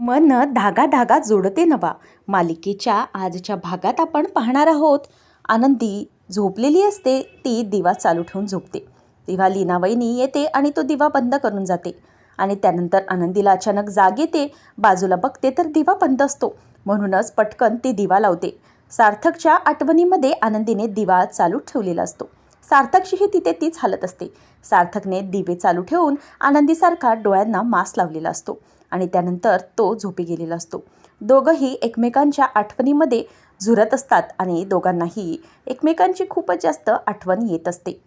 मन धागा धागा जोडते नवा. मालिकेच्या आजच्या भागात आपण पाहणार आहोत. आनंदी झोपलेली असते ती दिवा चालू ठेवून झोपते. तेव्हा लीना येते आणि तो दिवा बंद करून जाते. आणि त्यानंतर आनंदीला अचानक जाग येते. बाजूला बघते तर दिवा बंद असतो. म्हणूनच पटकन ती दिवा लावते. सार्थकच्या आठवणीमध्ये आनंदीने दिवा चालू ठेवलेला असतो. सार्थकशीही तिथे तीच हालत असते. सार्थकने दिवे चालू ठेवून आनंदीसारखा डोळ्यांना मास्क लावलेला असतो. आणि त्यानंतर तो झोपी गेलेला असतो. दोघंही एकमेकांच्या आठवणीमध्ये झुरत असतात आणि दोघांनाही एकमेकांची खूपच जास्त आठवण येत असते.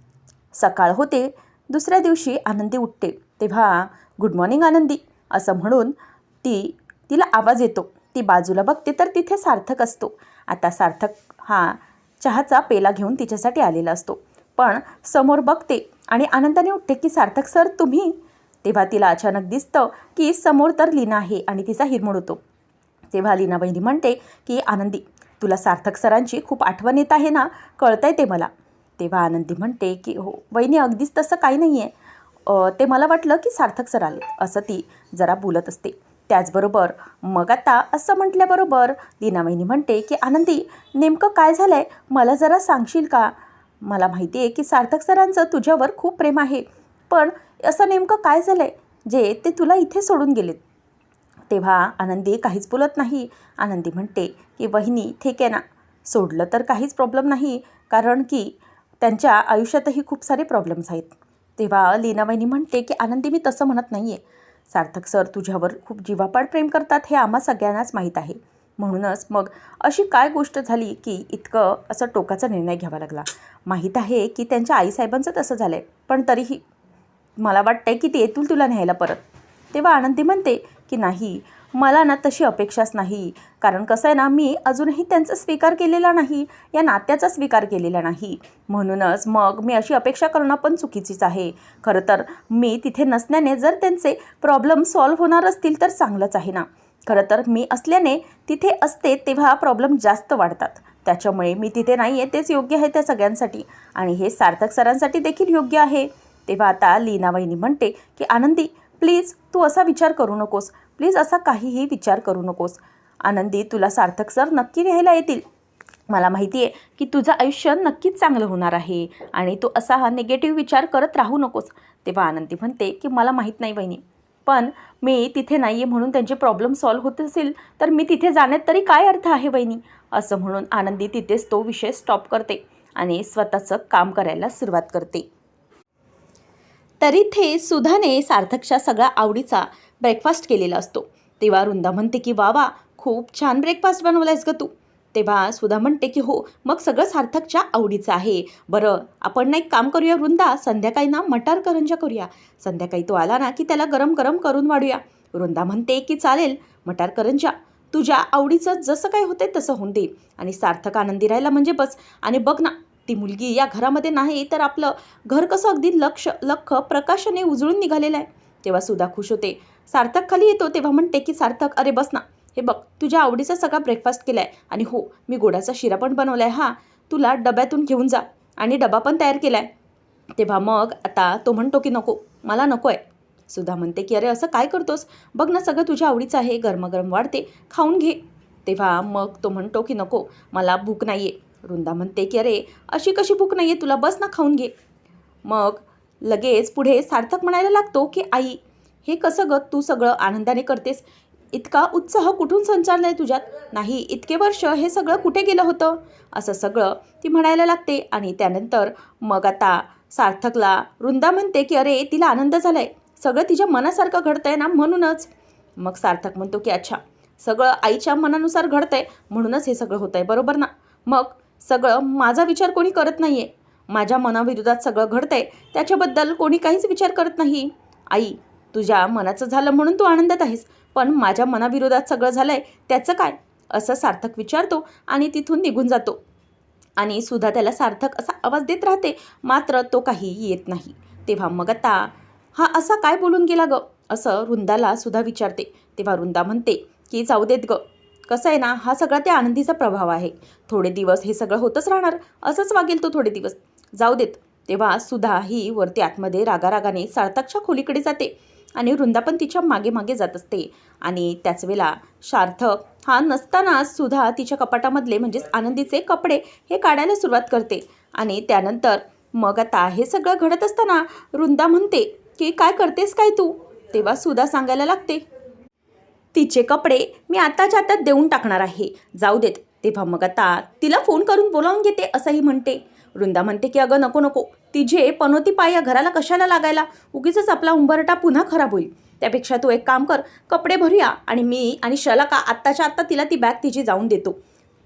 सकाळ होते दुसऱ्या दिवशी आनंदी उठते. तेव्हा गुड मॉर्निंग आनंदी. असं म्हणून ती तिला आवाज येतो. ती बाजूला बघते तर तिथे सार्थक असतो. आता सार्थक हा चहाचा पेला घेऊन तिच्यासाठी आलेला असतो. पण समोर बघते आणि आनंदाने उठते की सार्थक सर तुम्ही तेव्हा तिला अचानक दिसतं की समोर तर लीना आहे आणि तिचा हिरमोड होतो. तेव्हा लीना बहिणी म्हणते की आनंदी तुला सार्थक सरांची खूप आठवण येत आहे ना? कळतंय ते मला. तेव्हा आनंदी म्हणते की हो वहिनी अगदीच तसं काही नाही आहे ते मला वाटलं की सार्थक सर आले. असं ती जरा बोलत असते. त्याचबरोबर मग आता असं म्हटल्याबरोबर लीना वहिनी म्हणते की आनंदी नेमकं काय झालं आहे मला जरा सांगशील का? मला माहिती आहे की सार्थक सरांचं तुझ्यावर खूप प्रेम आहे. पण असं नेमकं काय झालं आहे जे ते तुला इथे सोडून गेलेत. तेव्हा आनंदी काहीच बोलत नाही. आनंदी म्हणते की वहिनी ठीक आहे ना. सोडलं तर काहीच प्रॉब्लेम नाही. कारण की त्यांच्या आयुष्यातही खूप सारे प्रॉब्लेम्स आहेत. तेव्हा लीना वहिनी म्हणते की आनंदी मी तसं म्हणत नाही आहे सार्थक सर तुझ्यावर खूप जीवापाड प्रेम करतात हे आम्हा सगळ्यांनाच माहीत आहे. म्हणूनच मग अशी काय गोष्ट झाली की इतकं असं टोकाचा निर्णय घ्यावा लागला. माहीत आहे की त्यांच्या आईसाहेबांचं तसं झालं आहे पण तरीही मला वाटतंय की ते येतील तुला न्यायला परत. तेव्हा आनंदी म्हणते की नाही मला ना तशी अपेक्षाच नाही. कारण कसं आहे ना मी अजूनही त्यांचा स्वीकार केलेला नाही या नात्याचा स्वीकार केलेला नाही. म्हणूनच मग मी अशी अपेक्षा करणं पण चुकीचीच आहे. खरं तर मी तिथे नसल्याने जर त्यांचे प्रॉब्लेम सॉल्व्ह होणार असतील तर चांगलंच आहे ना. खरं तर मी असल्याने तिथे असते तेव्हा प्रॉब्लेम जास्त वाढतात. त्याच्यामुळे मी तिथे नाही आहे तेच योग्य आहे त्या सगळ्यांसाठी. आणि हे सार्थक सरांसाठी देखील योग्य आहे. तेव्हा आता लीना वहिनी म्हणते की आनंदी प्लीज तू असा विचार करू नकोस. प्लीज असा काहीही विचार करू नकोस. आनंदी तुला सार्थक सर नक्की न्यायला येतील. मला माहिती आहे की तुझं आयुष्य नक्कीच चांगलं होणार आहे आणि तू असा हा निगेटिव्ह विचार करत राहू नकोस. तेव्हा आनंदी म्हणते की मला माहीत नाही वहिनी पण मी तिथे नाही आहे म्हणून त्यांचे प्रॉब्लेम सॉल्व्ह होत असेल तर मी तिथे जाण्यात तरी काय अर्थ आहे वहिनी? असं म्हणून आनंदी तिथेच तो विषय स्टॉप करते आणि स्वतःचं काम करायला सुरुवात करते. तरी इथे सुधाने सार्थकच्या सगळ्या आवडीचा ब्रेकफास्ट केलेला असतो. तेव्हा वृंदा म्हणते की वा वा खूप छान ब्रेकफास्ट बनवलायस ग तू. तेव्हा सुधा म्हणते की हो मग सगळं सार्थकच्या आवडीचं आहे. बरं आपण ना एक काम करूया वृंदा संध्याकाळी ना मटार करंजा करूया. संध्याकाळी तो आला ना की त्याला गरम गरम करून वाढूया. वृंदा म्हणते की चालेल मटार करंजा. तुझ्या आवडीचं जसं काय होतंय तसं होऊन दे. आणि सार्थक आनंदी राहिला म्हणजे बस. आणि बघ ना ती मुलगी या घरामध्ये नाही तर आपलं घर कसं अगदी लक्ष लख प्रकाशाने उजळून निघालेलं आहे. तेव्हा सुद्धा खुश होते. सार्थक खाली येतो तेव्हा म्हणते की सार्थक अरे बस ना. हे बघ तुझ्या आवडीचा सगळा ब्रेकफास्ट केला आहे आणि हो मी गोडाचा शिरा पण बनवला आहे हां तुला डब्यातून घेऊन जा आणि डबा पण तयार केला आहे तेव्हा मग आता तो म्हणतो की नको मला नको आहे सुद्धा म्हणते की अरे असं काय करतोस? बघ ना सगळं तुझ्या आवडीचं आहे. गरमागरम वाढते. खाऊन घे. तेव्हा मग तो म्हणतो की नको मला भूक नाही आहे वृंदा म्हणते की अरे अशी कशी भूक नाही आहे तुला बस ना खाऊन घे. मग लगेच पुढे सार्थक म्हणायला लागतो की आई हे कसं गं? तू सगळं आनंदाने करतेस. इतका उत्साह कुठून संचारला आहे तुझ्यात? नाही इतके वर्ष हे सगळं कुठे गेलं होतं? असं सगळं ती म्हणायला लागते आणि त्यानंतर मग आता सार्थकला वृंदा म्हणते की अरे तिला आनंद झाला आहे सगळं तिच्या मनासारखं घडतं आहे ना म्हणूनच. मग सार्थक म्हणतो की अच्छा सगळं आईच्या मनानुसार घडतं आहे म्हणूनच हे सगळं होतं आहे बरोबर ना? मग सगळं माझा विचार कोणी करत नाही आहे माझ्या मनाविरोधात सगळं घडतं आहे त्याच्याबद्दल कोणी काहीच विचार करत नाही. आई तुझ्या मनाचं झालं म्हणून तू आनंदात आहेस पण माझ्या मनाविरोधात सगळं झालं आहे त्याचं काय? असं सार्थक विचारतो आणि तिथून निघून जातो. आणि सुद्धा त्याला सार्थक असा आवाज देत राहते मात्र तो काही येत नाही. तेव्हा मग आता हा असा काय बोलून गेला ग? असं रुंदाला सुद्धा विचारते. तेव्हा रुंदा म्हणते की जाऊ देत ग कसं आहे ना हा सगळा त्या आनंदीचा प्रभाव आहे. थोडे दिवस हे सगळं होतच राहणार असंच वागेल तो थोडे दिवस. जाऊ देत. तेव्हा सुधा ही वरती आतमध्ये रागारागाने सार्थकच्या खोलीकडे जाते आणि वृंदा पण तिच्यामागे मागे जात असते. आणि त्याच वेळेला सार्थक हा नसताना सुद्धा तिच्या कपाटामधले म्हणजेच आनंदीचे कपडे हे काढायला सुरुवात करते. आणि त्यानंतर मग आता हे सगळं घडत असताना वृंदा म्हणते की काय करतेस काय तू? तेव्हा सुद्धा सांगायला लागते तिचे कपडे मी आताच्या आता देऊन टाकणार आहे. जाऊ देत. तेव्हा मग आता तिला फोन करून बोलावून घेते असंही म्हणते. वृंदा म्हणते की अगं नको नको. तिझे पनोती पाय या घराला कशाला लागायला? उगीच आपला उंबरटा पुन्हा खराब होईल. त्यापेक्षा तू एक काम कर कपडे भरूया आणि मी आणि शलका आत्ताच्या आत्ता तिला ती बॅग तिची जाऊन देतो.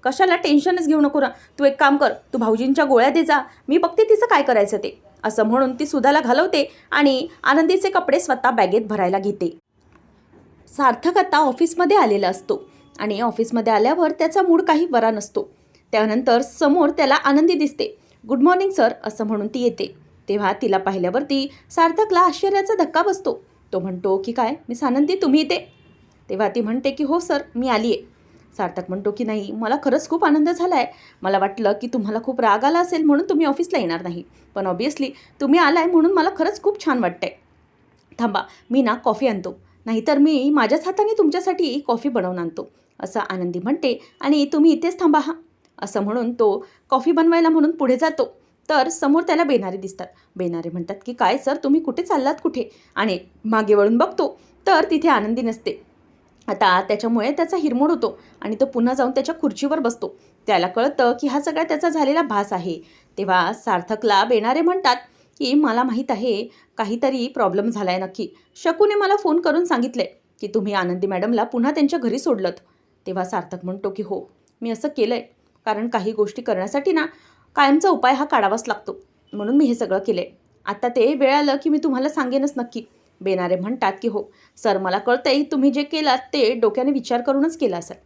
कशाला टेन्शनच घेऊ नको ना. तू एक काम कर तू भाऊजींच्या गोळ्या दे जा. मी बघते तिचं काय करायचं ते. असं म्हणून ती सुधाला घालवते आणि आनंदीचे कपडे स्वतः बॅगेत भरायला घेते. सार्थक आता ऑफिसमध्ये आलेला असतो. आणि ऑफिसमध्ये आल्यावर त्याचा मूड काही बरा नसतो. त्यानंतर समोर त्याला आनंदी दिसते. गुड मॉर्निंग सर असं म्हणून ती येते. तेव्हा तिला पाहिल्यावरती सार्थकला आश्चर्याचा धक्का बसतो. तो म्हणतो की काय मिस आनंदी तुम्ही येते तेव्हा ती म्हणते की हो सर मी आली आहे सार्थक म्हणतो की नाही मला खरंच खूप आनंद झाला आहे मला वाटलं की तुम्हाला खूप राग आला असेल म्हणून तुम्ही ऑफिसला येणार नाही. पण ऑब्वियसली तुम्ही आलाय म्हणून मला खरंच खूप छान वाटतंय. थांबा मी ना कॉफी आणतो. नाहीतर मी माझ्याच हाताने तुमच्यासाठी कॉफी बनवून आणतो असं आनंदी म्हणते. आणि तुम्ही इथेच थांबा हा. असं म्हणून तो कॉफी बनवायला म्हणून पुढे जातो. तर समोर त्याला बेनारे दिसतात. बेनारे म्हणतात की काय सर तुम्ही कुठे चाललात कुठे? आणि मागे वळून बघतो तर तिथे आनंदी नसते. आता त्याच्यामुळे त्याचा हिरमोड होतो आणि तो पुन्हा जाऊन त्याच्या खुर्चीवर बसतो. त्याला कळतं की हा सगळा त्याचा झालेला भास आहे. तेव्हा सार्थकला बेनारे म्हणतात की मला माहीत आहे काहीतरी प्रॉब्लेम झाला आहे नक्की. शकूने मला फोन करून सांगितले की तुम्ही आनंदी मॅडमला पुन्हा त्यांच्या घरी सोडलत. तेव्हा सार्थक म्हणतो की हो मी असं केलं आहे कारण काही गोष्टी करण्यासाठी ना कायमचा उपाय हा काढावाच लागतो. म्हणून मी हे सगळं केलं आहे आता ते वेळ आलं की मी तुम्हाला सांगेनच नक्की. बेनारे म्हणतात की हो सर मला कळतंय तुम्ही जे केलात ते डोक्याने विचार करूनच केला असाल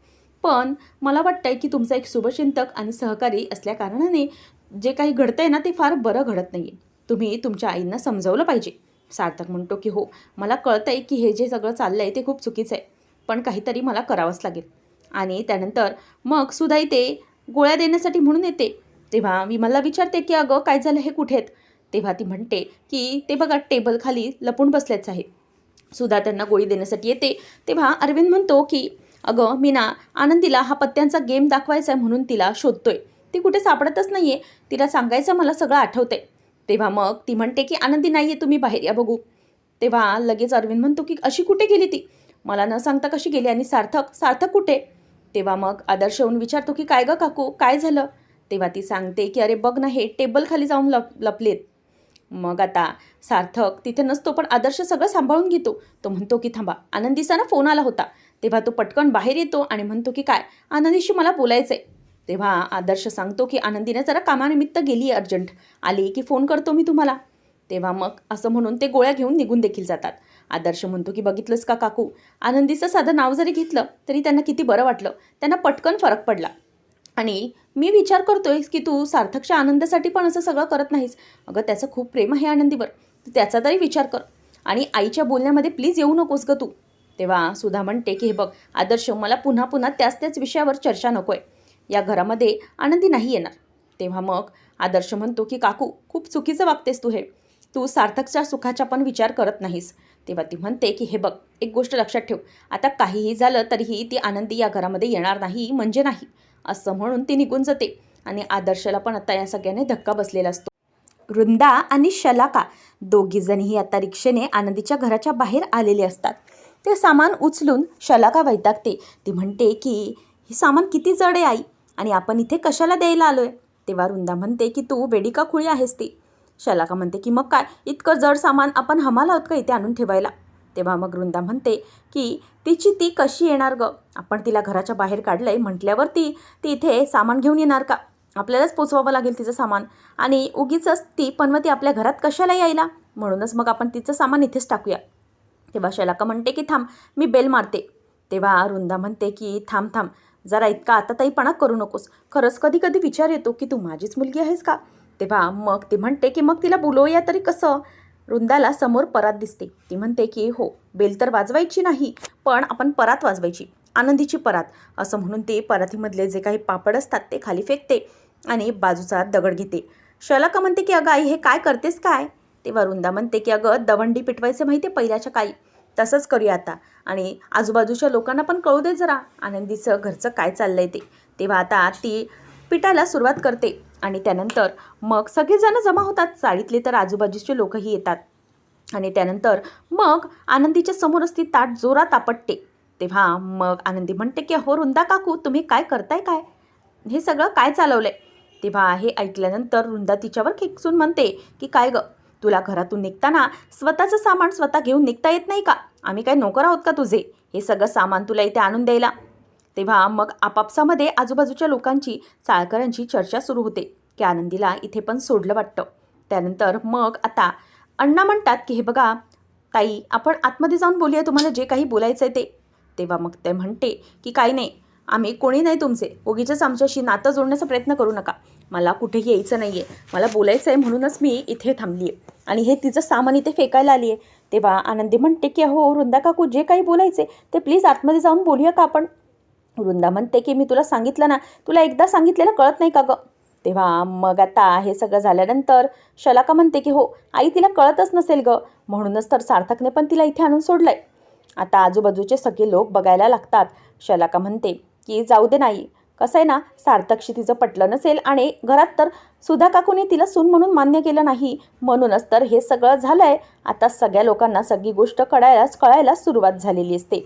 पण मला वाटतंय की तुमचा एक शुभचिंतक आणि सहकारी असल्या कारणाने जे काही घडतंय ना ते फार बरं घडत नाही आहे तुम्ही तुमच्या आईंना समजावलं पाहिजे. सार्थक म्हणतो की हो मला कळतं आहे की हे जे सगळं चाललं आहे ते खूप चुकीचं आहे पण काहीतरी मला करावंच लागेल. आणि त्यानंतर मग सुद्धा इथे गोळ्या देण्यासाठी म्हणून येते. तेव्हा मी मला विचारते की अगं काय झालं? हे कुठे आहेत? तेव्हा ती म्हणते की ते बघा टेबल खाली लपून बसल्याचं आहे. सुधा त्यांना गोळी देण्यासाठी येते. तेव्हा अरविंद म्हणतो की अगं मी ना आनंदीला हा पत्त्यांचा गेम दाखवायचा आहे म्हणून तिला शोधतोय. ती कुठे सापडतच नाही आहे तिला सांगायचं मला सगळं आठवतंय. तेव्हा मग ती म्हणते की आनंदी नाही आहे तुम्ही बाहेर या बघू. तेव्हा लगेच अरविंद म्हणतो की अशी कुठे गेली ती? मला न सांगता कशी गेली आणि सार्थक सार्थक कुठे? तेव्हा मग आदर्श येऊन विचारतो की काय गं काकू काय झालं? तेव्हा ती सांगते की अरे बघ ना हे टेबल खाली जाऊन लप लपलेत. मग आता सार्थक तिथे नसतो पण आदर्श सगळं सांभाळून घेतो. तो म्हणतो की थांबा आनंदीचा ना फोन आला होता. तेव्हा तो पटकन बाहेर येतो आणि म्हणतो की काय? आनंदीशी मला बोलायचं आहे तेव्हा आदर्श सांगतो की आनंदीने जरा कामानिमित्त गेली अर्जंट. आली की फोन करतो मी तुम्हाला. तेव्हा मग असं म्हणून ते गोळ्या घेऊन निघून देखील जातात. आदर्श म्हणतो की बघितलंस का काकू? आनंदीचं साधं नाव जरी घेतलं तरी त्यांना किती बरं वाटलं. त्यांना पटकन फरक पडला. आणि मी विचार करतोय की तू सार्थकच्या आनंदासाठी पण असं सगळं करत नाहीस. अगं त्याचं खूप प्रेम आहे आनंदीवर. तर त्याचा तरी विचार कर. आणि आईच्या बोलण्यामध्ये प्लीज येऊ नकोस ग तू. तेव्हा सुधा म्हणते की हे बघ आदर्श मला पुन्हा पुन्हा त्याच त्याच विषयावर चर्चा नको आहे या घरामध्ये आनंदी नाही येणार. तेव्हा मग आदर्श म्हणतो की काकू खूप चुकीचं वागतेस तू हे. तू सार्थकच्या सुखाचा पण विचार करत नाहीस. तेव्हा ती म्हणते की हे बघ एक गोष्ट लक्षात ठेव. आता काहीही झालं तरीही ती आनंदी या घरामध्ये येणार नाही म्हणजे नाही. असं म्हणून ती निघून जाते आणि आदर्शला पण आता या सगळ्याने धक्का बसलेला असतो. वृंदा आणि शलाका दोघीजणही आता रिक्षेने आनंदीच्या घराच्या बाहेर आलेले असतात. ते सामान उचलून शलाका वैतागते. ती म्हणते की हे सामान किती जड आहे आई. आणि आपण इथे कशाला द्यायला आलो आहे तेव्हा वृंदा म्हणते की तू वेडी का खुळी आहेस ती. शलाका म्हणते की मग काय? इतकं जड सामान आपण हमाला आहोत का इथे आणून ठेवायला? तेव्हा मग वृंदा म्हणते की तिची ती कशी येणार ग? आपण तिला घराच्या बाहेर काढलंय म्हटल्यावर ती ती इथे सामान घेऊन येणार का? आपल्यालाच पोचवावं लागेल तिचं सामान. आणि उगीच ती पनवती आपल्या घरात कशाला यायला? म्हणूनच मग आपण तिचं सामान इथेच टाकूया. तेव्हा शलाका म्हणते की थांब मी बेल मारते. तेव्हा वृंदा म्हणते की थांब थांब. जरा इतका आता ताईपणा करू नकोस. खरंच कधी कधी विचार येतो की तू माझीच मुलगी आहेस का? तेव्हा मग ती म्हणते की मग तिला बोलवूया तरी कसं? वृंदाला समोर परात दिसते. ती म्हणते की हो बेल तर वाजवायची नाही पण आपण परात वाजवायची आनंदीची परात. असं म्हणून ते परातीमधले जे काही पापड असतात ते खाली फेकते आणि बाजूचा दगड घेते. शलाका म्हणते की अगं आई हे काय करतेस काय? तेव्हा वृंदा म्हणते की अगं दवंडी पिटवायचं माहिती आहे पहिल्याच्या काही तसंच करूया आता. आणि आजूबाजूच्या लोकांना पण कळू दे जरा आनंदीचं घरचं काय चाललंय ते. तेव्हा आता ती पिटायला सुरुवात करते आणि त्यानंतर मग सगळेजण जमा होतात. चाळीतले तर आजूबाजूचे लोकही येतात. आणि त्यानंतर मग आनंदीच्या समोरच ती ताट जोरात आपटते. तेव्हा मग आनंदी म्हणते की हो रुंदा काकू तुम्ही काय करताय काय? हे सगळं काय चालवलं आहे तेव्हा हे ऐकल्यानंतर रुंदा तिच्यावर खेकसून म्हणते की काय गं? तुला घरातून निघताना स्वतःचं सामान स्वतः घेऊन निघता येत नाही का? आम्ही काय नोकर आहोत का तुझे? हे सगळं सामान तुला इथे आणून द्यायला. तेव्हा मग आपापसामध्ये आजूबाजूच्या लोकांची चाळकरांची चर्चा सुरू होते की आनंदीला इथे पण सोडलं वाटतं. त्यानंतर मग आता अण्णा म्हणतात की हे बघा ताई आपण आतमध्ये जाऊन बोलूया तुम्हाला जे काही बोलायचं आहे ते. तेव्हा मग ते म्हणते की काही नाही आम्ही कोणी नाही तुमचे. ओगीच्याच आमच्याशी नातं जोडण्याचा प्रयत्न करू नका. मला कुठेही यायचं नाही आहे मला बोलायचं आहे म्हणूनच मी इथे थांबली आहे आणि हे तिचं सामान इथे फेकायला आली आहे तेव्हा आनंदी म्हणते की हो वृंदा काकू जे काही बोलायचे ते प्लीज आतमध्ये जाऊन बोलूया का आपण? वृंदा म्हणते की मी तुला सांगितलं ना तुला एकदा सांगितलेलं कळत नाही का गं? तेव्हा मग आता हे सगळं झाल्यानंतर शलाका म्हणते की हो आई तिला कळतच नसेल गं म्हणूनच तर सार्थकने पण तिला इथे आणून सोडलंय. आता आजूबाजूचे सगळे लोक बघायला लागतात. शलाका म्हणते की जाऊ दे नाही कसं आहे ना सार्थकशी तिचं पटलं नसेल आणि घरात तर सुधा काकूने तिला सून म्हणून मान्य केलं नाही. म्हणूनच तर हे सगळं झालं आहे आता सगळ्या लोकांना सगळी गोष्ट कळायलाच कळायला सुरुवात झालेली असते.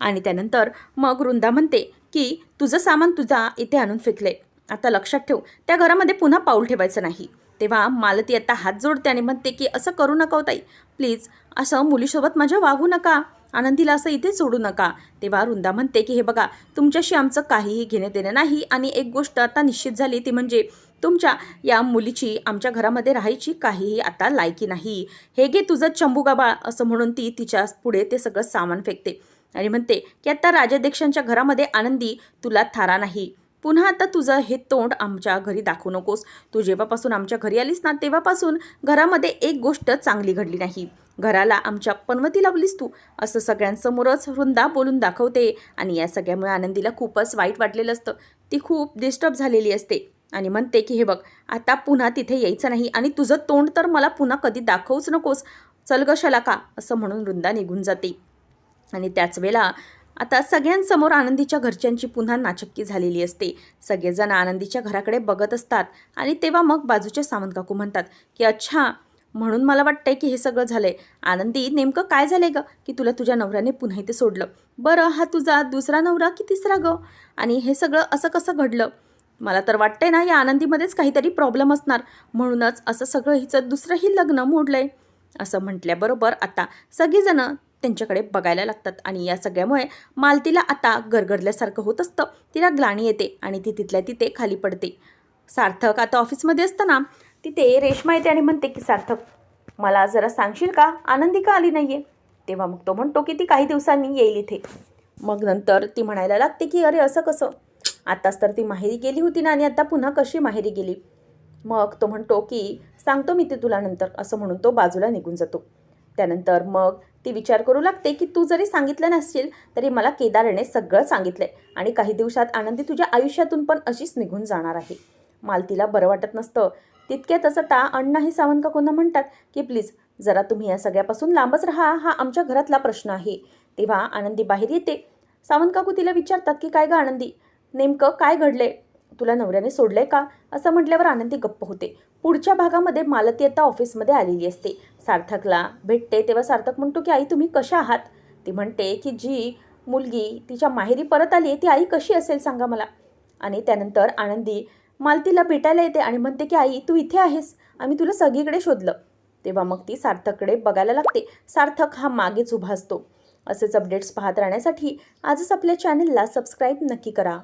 आणि त्यानंतर मग वृंदा म्हणते की तुझं सामान तुझा इथे आणून फेकलंय. आता लक्षात ठेव त्या घरामध्ये पुन्हा पाऊल ठेवायचं नाही. तेव्हा मालती आता हात जोडते आणि म्हणते की असं करू नका हो ताई. प्लीज असं मुलीसोबत माझ्या वागू नका. आनंदीला असं इथे सोडू नका. तेव्हा रुंदा म्हणते की हे बघा तुमच्याशी आमचं काहीही घेणं देणं नाही आणि एक गोष्ट आता निश्चित झाली ती म्हणजे तुमच्या या मुलीची आमच्या घरामध्ये राहायची काहीही आता लायकी नाही. हे घे तुझं चंबू गाबाळ असं म्हणून ती तिच्या पुढे ते सगळं सामान फेकते आणि म्हणते की आता राजाध्यक्षांच्या घरामध्ये आनंदी तुला थारा नाही. पुन्हा आता तुझं हे तोंड आमच्या घरी दाखवू नकोस. तू जेव्हापासून आमच्या घरी आलीस ना तेव्हापासून घरामध्ये एक गोष्ट चांगली घडली नाही. घराला आमच्या पनवती लावलीस तू. असं सगळ्यांसमोरच वृंदा बोलून दाखवते आणि या सगळ्यामुळे आनंदीला खूपच वाईट वाटलेलं असतं. ती खूप डिस्टर्ब झालेली असते आणि म्हणते की हे बघ आता पुन्हा तिथे यायचं नाही आणि तुझं तोंड तर मला पुन्हा कधी दाखवूच नकोस. चल ग शलाका असं म्हणून वृंदा निघून जाते. आणि त्याच वेळेला आता सगळ्यांसमोर आनंदीच्या घरच्यांची पुन्हा नाचक्की झालेली असते. सगळेजण आनंदीच्या घराकडे बघत असतात आणि तेव्हा मग बाजूचे सावंत काकू म्हणतात की अच्छा म्हणून मला वाटतंय की हे सगळं झालंय. आनंदी नेमकं काय झालंय ग? की तुला तुझ्या नवऱ्याने पुन्हा इथे सोडलं. बरं हा तुझा दुसरा नवरा की तिसरा ग? आणि हे सगळं असं कसं घडलं? मला तर वाटतंय ना या आनंदीमध्येच काहीतरी प्रॉब्लेम असणार. म्हणूनच असं सगळं हिचं दुसरंही लग्न मोडलंय. असं म्हटल्याबरोबर आता सगळीजणं त्यांच्याकडे बघायला लागतात. आणि या सगळ्यामुळे मालतीला आता गरगडल्यासारखं होत असतं. तिला ग्लाणी येते आणि ती तिथल्या तिथे खाली पडते. सार्थक आता ऑफिसमध्ये असताना तिथे रेश्मा येते आणि म्हणते की सार्थक मला जरा सांगशील का? आनंदी का आली नाही आहे तेव्हा मग तो म्हणतो की ती काही दिवसांनी येईल इथे. मग नंतर ती म्हणायला लागते की अरे असं कसं? आताच तर ती माहेरी गेली होती ना आणि आता पुन्हा कशी माहेरी गेली? मग तो म्हणतो की सांगतो मी ते तुला नंतर. असं म्हणून तो बाजूला निघून जातो. त्यानंतर मग ती विचार करू लागते की तू जरी सांगितलं नसशील तरी मला केदारने सगळं सांगितलंय आणि काही दिवसात आनंदी तुझ्या आयुष्यातून पण अशीच निघून जाणार आहे. मालतीला बरं वाटत नसतं. तितक्यात असं ता अण्णाही सावंत काकूंना म्हणतात की प्लीज जरा तुम्ही या सगळ्यापासून लांबच राहा. हा आमच्या घरातला प्रश्न आहे. तेव्हा आनंदी बाहेर येते. सावंत काकू तिला विचारतात की काय ग आनंदी? नेमकं काय घडलंय? तुला नवऱ्याने सोडलंय का? असं म्हटल्यावर आनंदी गप्प होते. पुढच्या भागामध्ये मालती आता ऑफिसमध्ये आलेली असते. सार्थकला भेटते तेव्हा सार्थक म्हणतो की आई तुम्ही कशा आहात? ती म्हणते की जी मुलगी तिच्या माहेरी परत आली ती आई कशी असेल सांगा मला. आणि त्यानंतर आनंदी मालतीला भेटायला येते आणि म्हणते की आई तू इथे आहेस. आम्ही तुला सगळीकडे शोधलं. तेव्हा मग ती सार्थककडे बघायला लागते. सार्थक हा मागेच उभा असतो. असेच अपडेट्स पाहत राहण्यासाठी आजच आपल्या चॅनलला सबस्क्राईब नक्की करा.